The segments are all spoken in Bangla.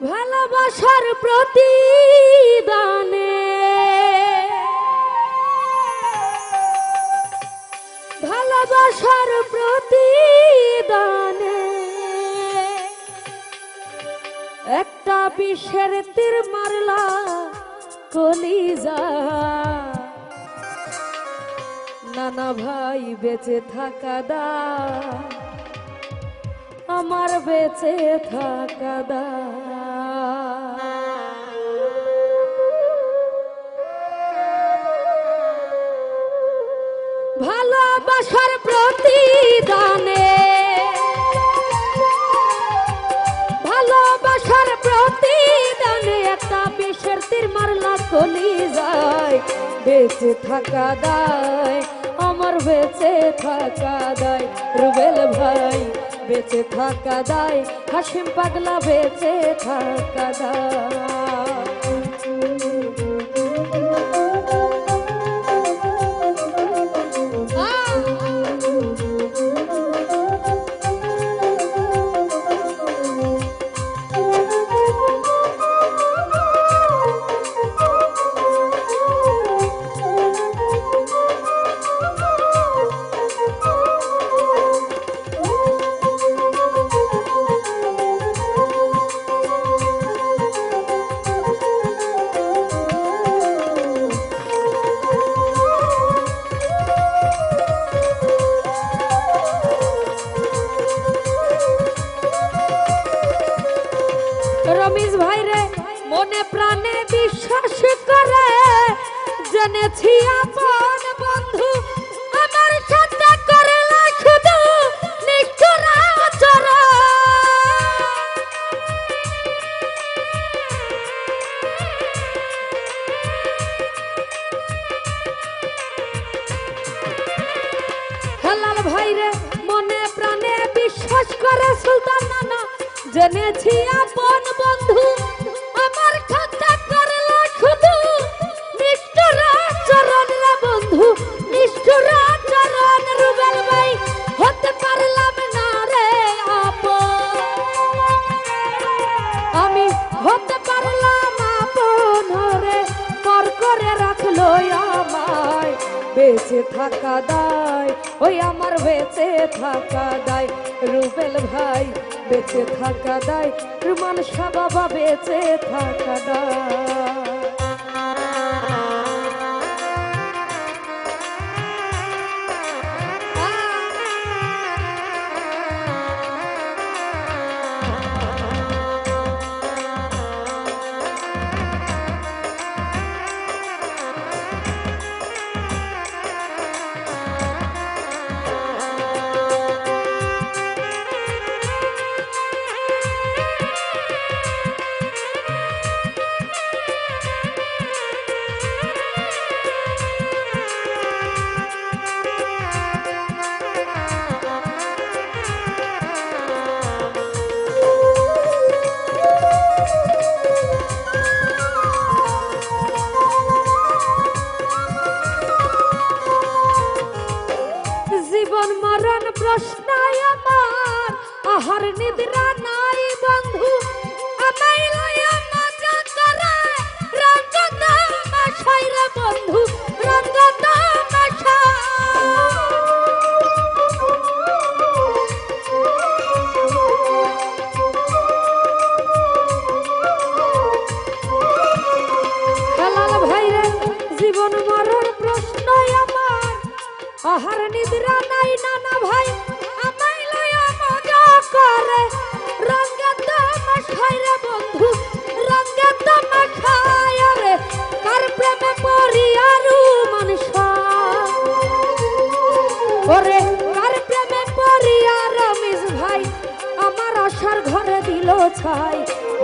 ভালোবাসার প্রতি প্রতিদানে। ভালোবাসার প্রতি প্রতিদানে একটা বিষের তীর মারলা কলিজা। নানা ভাই বেঁচে থাকা দা, আমার বেঁচে থাকা দা। কলি যায়, বেঁচে থাকা দায়, আমার বেঁচে থাকা দায়, রুবেল ভাই, বেঁচে থাকা দায়, হাসিম পাগলা বেঁচে থাকা দায়। ভাই রে মনে প্রাণে বিশ্বাস করে। জেনেছি আপন বন্ধু বেঁচে থাকা দায় ওই আমার বেঁচে থাকা দায় রুবেল ভাই। বেঁচে থাকা দায় মানুষ বাবা বেঁচে থাকা দায়। জীবন মরণ প্রশ্ন আমার। আহার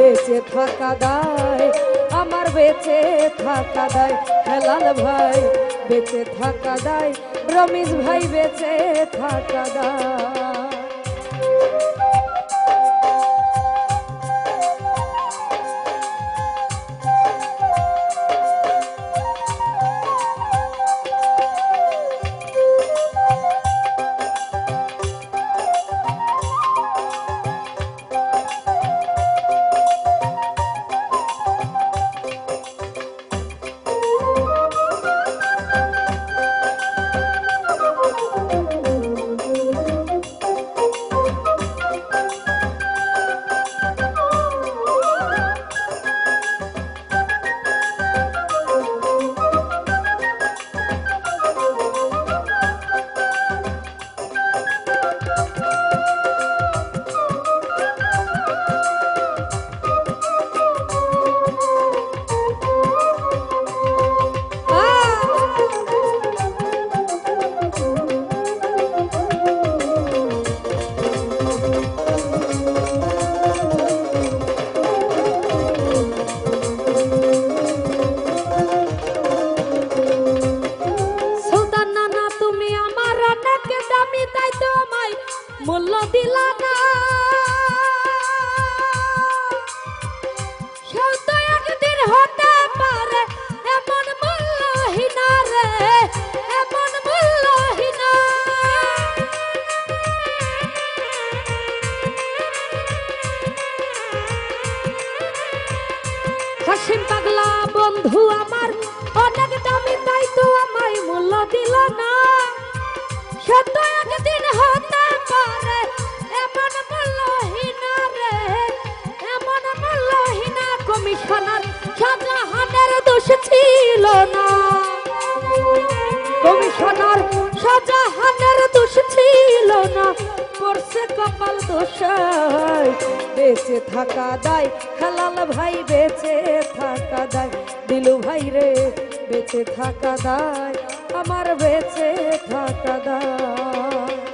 বেঁচে থাকা দায়, আমার বেঁচে থাকা দায়, হেলাল ভাই, বেঁচে থাকা দায়, রমেশ ভাই বেঁচে থাকা দায়। Música হাসিম পাগলা বন্ধু আমার, অনেক দামি তাই তো আমায় মূল্য দিল না। সে তো একদিন হতে পারে, এমন মূল্যহীনা রে। এমন মূল্যহীনা কমিশনার শাহজাহানের দোষ ছিল না। কমিশনার শাহজাহানের দোষ ছিল না। পড়ছে কপাল দোষায় বেঁচে থাকা দাই খালাল ভাই বেঁচে থাকা দাই দিলু ভাই রে, বেঁচে থাকা দায়, আমার বেঁচে থাকা দায়।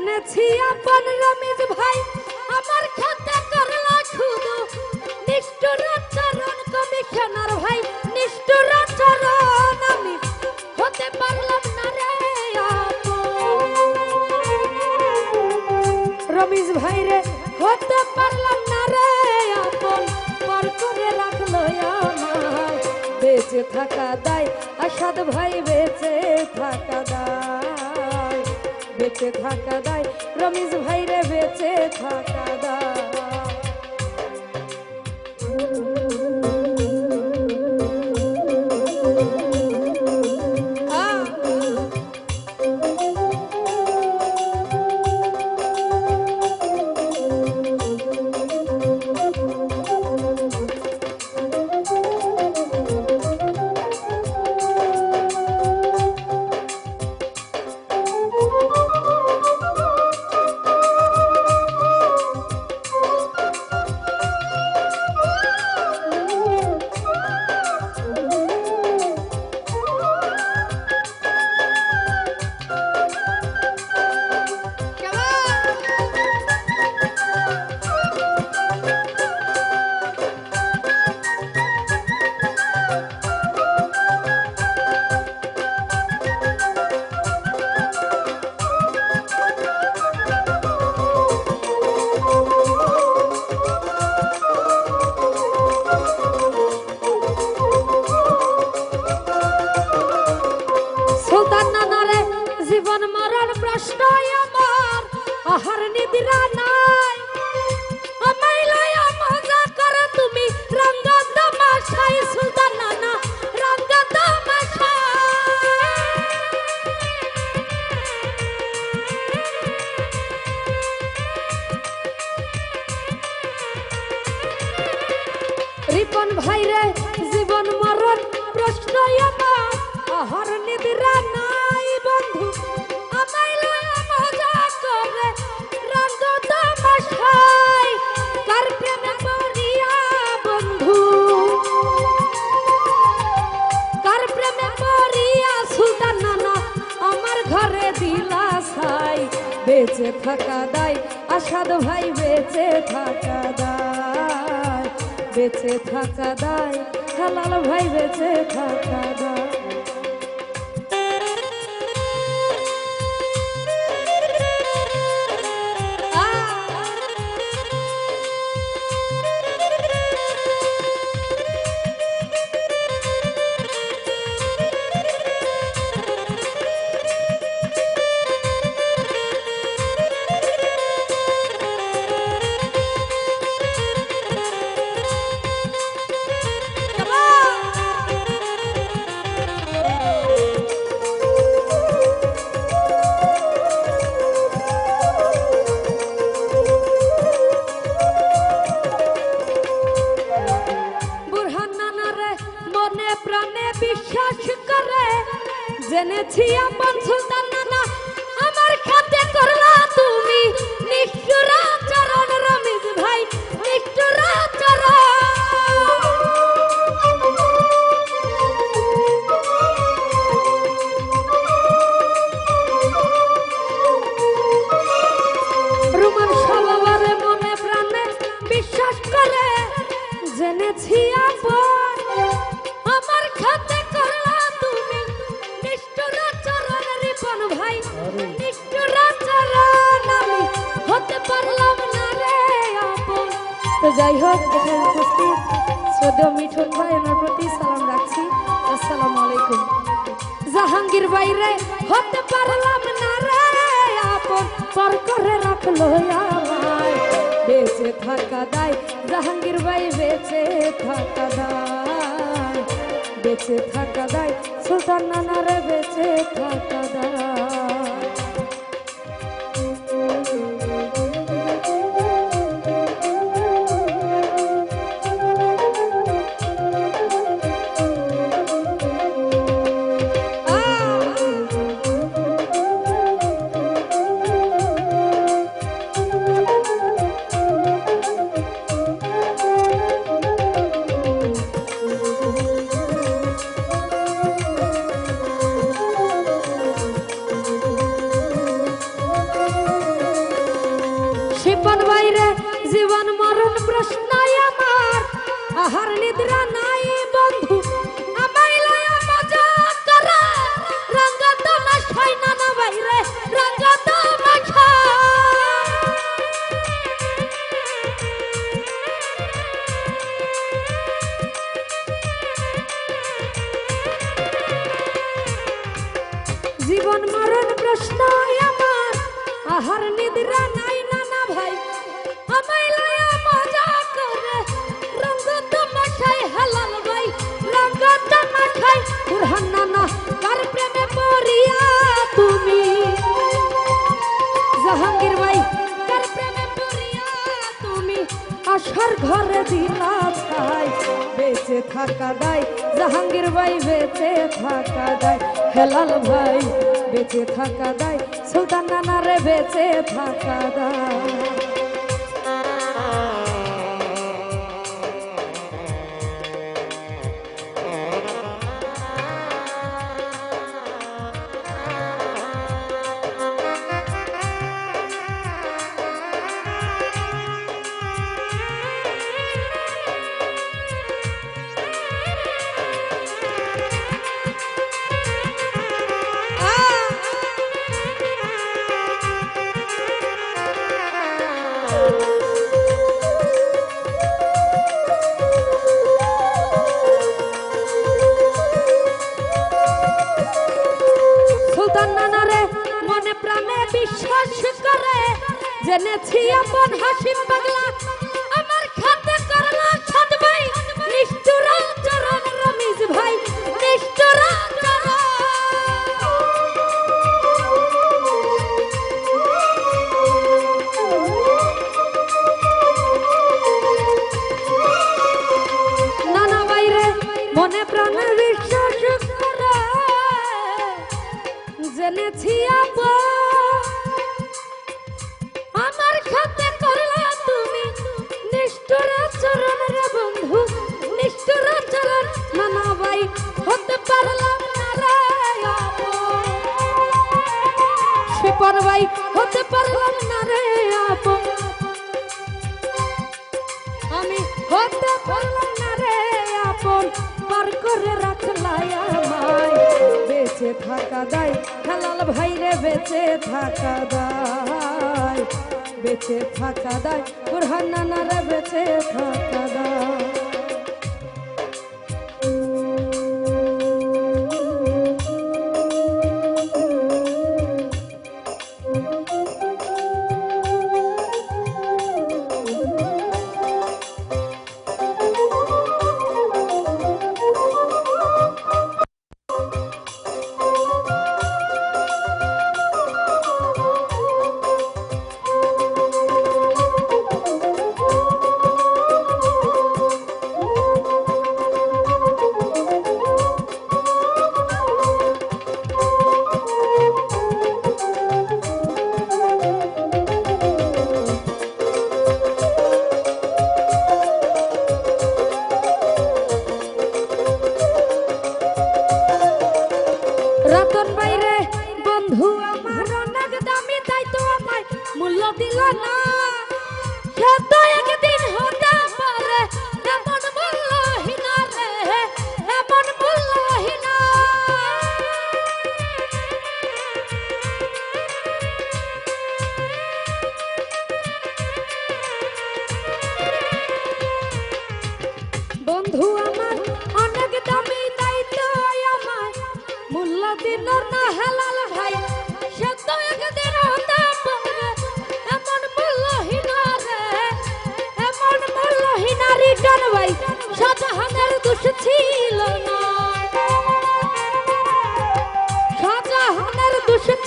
জেনেছি আপন রমিজ ভাই। আমার খাতে করলা শুধু নিষ্ঠুর চরণ কমিশনার ভাই। নিষ্ঠুর চরণ আমি হতে পারলাম না রে রমিজ ভাই রে, হতে পারলাম না রে আপন। পর করে রাখল আমায়। বেঁচে থাকা দায় আসাদ ভাই বেঁচে থাকা দায়। রমিজ ভাইরে বেঁচে থাকা দায়। রিপন ভাইরে জীবন মরণ প্রশ্ন আমার। আহার নিদ্রা নাই বন্ধু। থাকা দাই আসাদ ভাই বেঁচে থাকা দায়। বেঁচে থাকা দাই হালাল ভাই বেঁচে থাকা দাই প্রাণে বিশ্বাস করে জেনেছি আপন সুলতানা তো যাই হোক, এখানে উপস্থিত শ্রদ্ধেয় মিঠুন ভাই, ওনার প্রতি সালাম রাখছি। আসসালাম আলাইকুম। জাহাঙ্গীর বাইরে হতে পারলাম না রে আপন। পর করে রাখল আমায়। বেঁচে থাকা দায়, জাহাঙ্গীর ভাই বেঁচে থাকা দায়। বেঁচে থাকা দায়, সুলতান নানা রে বেঁচে থাকা দায়। আমার ঘরে দিলা ছাই, বেঁচে থাকা দাই, জাহাঙ্গীর ভাই বেঁচে থাকা দাই, হেলাল ভাই বেঁচে থাকা দাই, সুলতান নানারে বেঁচে থাকা দাই। থাকা দায়। খালাল ভাইরে বেঁচে থাকা দায়। বেঁচে থাকা দায়। বুরহান নানা রে, বেঁচে থাকা দায়।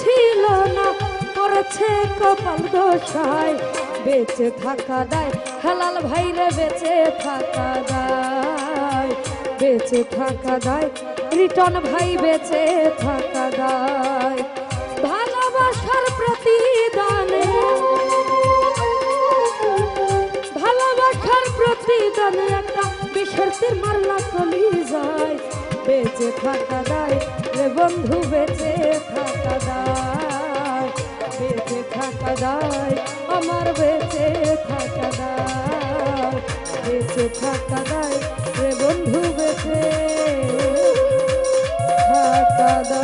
ছিল না, করেছে কপাল দোষায়, বেঁচে থাকা দায়, হালাল ভাইরে বেঁচে থাকা দায়, বেঁচে থাকা দায় লিটন ভাই বেঁচে থাকা দায় ভালোবাসার প্রতিদানে ভালোবাসার প্রতিদানে একটা বিষের মারলা চলি যায়। বেঁচে থাকা দায় রে বন্ধু, বেঁচে থাকা দায় বেঁচে থাকা দায় আমার বেঁচে থাকা দায় বেঁচে থাকা দায় da